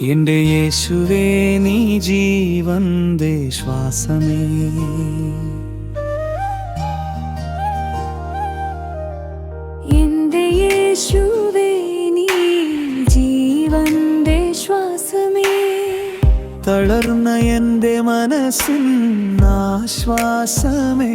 എന്റെ യേശുവേ നീ ജീവന്റെ ശ്വാസമേ. എന്റെ യേശുവേ നീ ജീവന്റെ ശ്വാസമേ. തളർന്ന എന്റെ മനസ്സിൻ ആശ്വാസമേ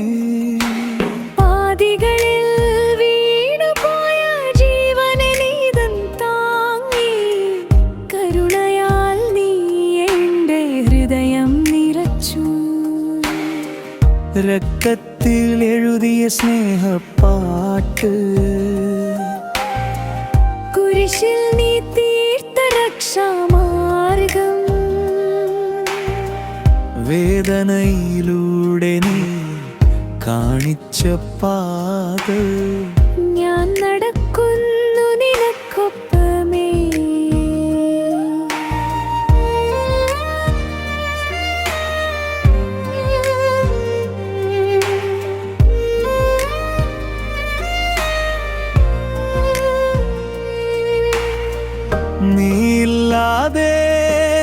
രക്തത്തിൽ എഴുതിയ സ്നേഹപ്പാട്ട്. കുരിശിൽ നീ തീർത്ത രക്ഷാമാർഗം. വേദനയിലൂടെ നീ കാണിച്ച പാത. ഞാൻ നടക്കുന്നു നീയില്ലാതെ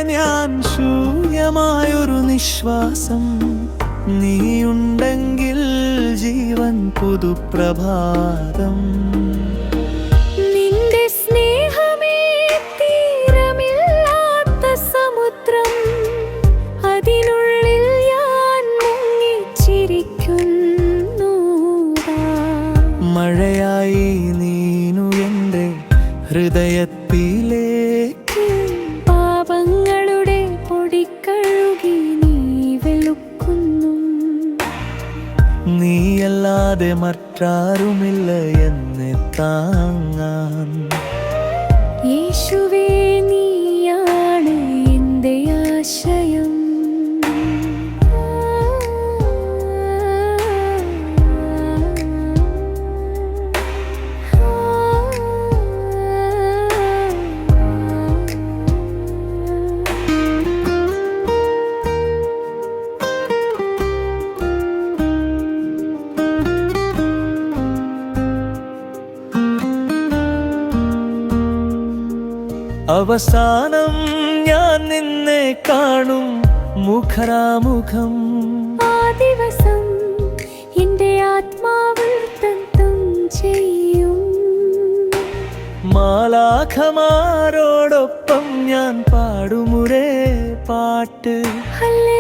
ഞാൻ ശൂന്യമായൊരു നിശ്വാസം. നീയുണ്ടെങ്കിൽ ജീവൻ പുതുപ്രഭാതം. നിന്റെ സ്നേഹമേ തീരമില്ലാത്ത സമുദ്രം. അതിനുള്ളിൽ ഞാൻ മുങ്ങിച്ചിരിക്കുന്നു. മഴയായി നീനു എന്റെ ഹൃദയത്തിലേക്ക് നീയല്ലാതെ മറ്റാരുമില്ല എന്നെ താങ്ങാൻ. യേശുവേ അവസാനം ഞാൻ നിന്നെ കാണും മുഖരാമുഖം. ആ ദിവസം എന്റെ ആത്മാവ് തന്തം ചെയ്യും. മാലാഖമാരോടൊപ്പം ഞാൻ പാടുമുരേ പാട്ട്. ഹല്ലേലൂയ